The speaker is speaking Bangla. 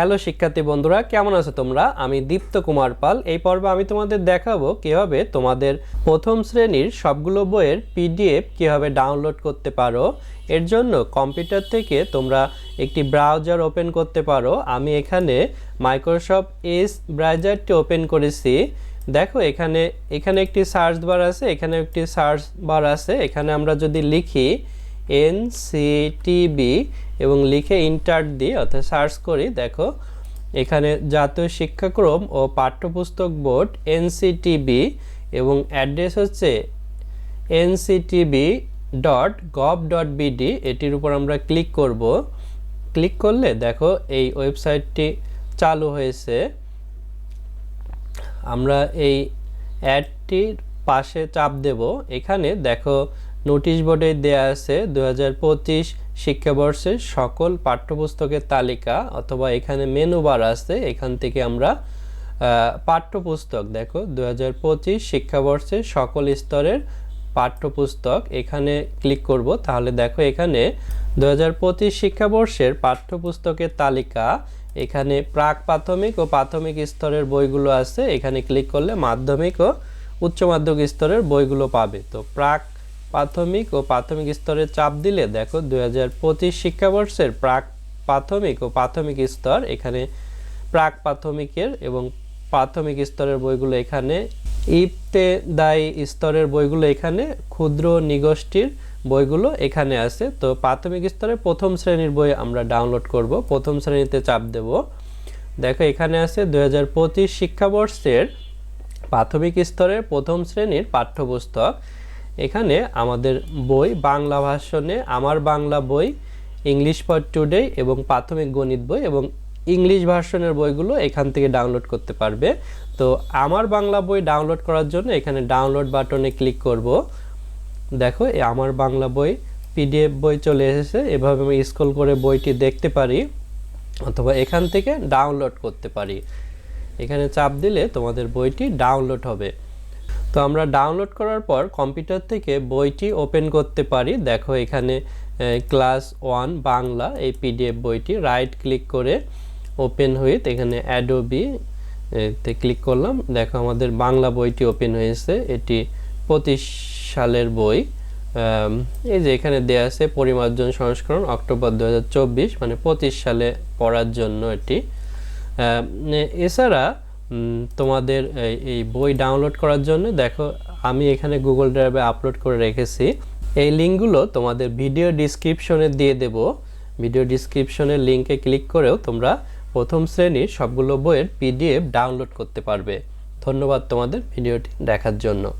হ্যালো শিক্ষার্থী বন্ধুরা, কেমন আছো তোমরা? আমি দীপ্ত কুমার পাল। এই পর্বে আমি তোমাদের দেখাবো কীভাবে তোমাদের প্রথম শ্রেণির সবগুলো বইয়ের পিডিএফ কীভাবে ডাউনলোড করতে পারো। এর জন্য কম্পিউটার থেকে তোমরা একটি ব্রাউজার ওপেন করতে পারো। আমি এখানে মাইক্রোসফট এস ব্রাউজারটি ওপেন করেছি। দেখো, এখানে এখানে একটি সার্চ বার আছে, এখানে একটি সার্চ বার আছে। এখানে আমরা যদি লিখি এনসিটিবি এবং লিখে ইন্টার দিই অর্থাৎ সার্চ করি, দেখো, এখানে জাতীয় শিক্ষাক্রম ও পাঠ্যপুস্তক বোর্ড এনসিটিবি এবং অ্যাড্রেস হচ্ছে NCTB dot gov dot BD এটির উপর আমরা ক্লিক করব। ক্লিক করলে দেখো, এই ওয়েবসাইটটি চালু হয়েছে। আমরা এই অ্যাডটির পাশে চাপ দেব। এখানে দেখো নোটিশ বোর্ডে দেয়া আছে দু হাজার পঁচিশ শিক্ষাবর্ষের সকল পাঠ্যপুস্তকের তালিকা অথবা এখানে মেনু বার আছে, এখান থেকে আমরা পাঠ্যপুস্তক, দেখো দু হাজার পঁচিশ শিক্ষাবর্ষের সকল স্তরের পাঠ্যপুস্তক, এখানে ক্লিক করব। তাহলে দেখো এখানে দু হাজার পঁচিশ শিক্ষাবর্ষের পাঠ্যপুস্তকের তালিকা, এখানে প্রাক প্রাথমিক ও প্রাথমিক স্তরের বইগুলো আছে, এখানে ক্লিক করলে মাধ্যমিক ও উচ্চ মাধ্যমিক স্তরের বইগুলো পাবে। তো প্রাক প্রাথমিক ও প্রাথমিক স্তরে চাপ দিলে দেখো দু হাজার পঁচিশ শিক্ষাবর্ষের প্রাক প্রাথমিক ও প্রাথমিক স্তর এখানে প্রাক প্রাথমিকের এবং প্রাথমিক স্তরের বইগুলো এখানে ইবতেদায়ী স্তরের বইগুলো এখানে ক্ষুদ্র নিগোষ্ঠীর বইগুলো এখানে আছে। তো প্রাথমিক স্তরে প্রথম শ্রেণির বই আমরা ডাউনলোড করব। প্রথম শ্রেণীতে চাপ দেব। দেখো এখানে আছে দু হাজার পঁচিশ শিক্ষাবর্ষের প্রাথমিক স্তরের প্রথম শ্রেণির পাঠ্যপুস্তক। এখানে আমাদের বই বাংলা ভাষণে, আমার বাংলা বই, ইংলিশ ফর টুডে এবং প্রাথমিক গণিত বই এবং ইংলিশ ভার্সনের বইগুলো এখান থেকে ডাউনলোড করতে পারবে। তো আমার বাংলা বই ডাউনলোড করার জন্য এখানে ডাউনলোড বাটনে ক্লিক করব। দেখো, এই আমার বাংলা বই পিডিএফ বই চলে এসেছে। এভাবে আমি স্ক্রল করে বইটি দেখতে পারি অথবা এখান থেকে ডাউনলোড করতে পারি। এখানে চাপ দিলে তোমাদের বইটি ডাউনলোড হবে। তো আমরা ডাউনলোড করার পর কম্পিউটার থেকে বইটি ওপেন করতে পারি। দেখো এখানে ক্লাস ওয়ান বাংলা এই পিডিএফ বইটি। রাইট ক্লিক করে ওপেন উইথ এখানে অ্যাডোবি তে ক্লিক করলাম। দেখো আমাদের বাংলা বইটি ওপেন হয়েছে। এটি পঁচিশ সালের বই। এই যে এখানে দেয়া আছে পরিমার্জন সংস্করণ অক্টোবর দু হাজার চব্বিশ মানে পঁচিশ সালে পড়ার জন্য এটি। এছাড়া তোমাদের এই- বই ডাউনলোড করার জন্য দেখো, আমি এখানে গুগল ড্রাইভে আপলোড করে রেখেছি। এই লিঙ্কগুলো তোমাদের ভিডিও ডিসক্রিপশনে দিয়ে দেব। ভিডিও ডিসক্রিপশনের লিঙ্কে ক্লিক করেও তোমরা প্রথম শ্রেণির সবগুলো বইয়ের পিডিএফ ডাউনলোড করতে পারবে। ধন্যবাদ তোমাদের ভিডিওটি দেখার জন্য।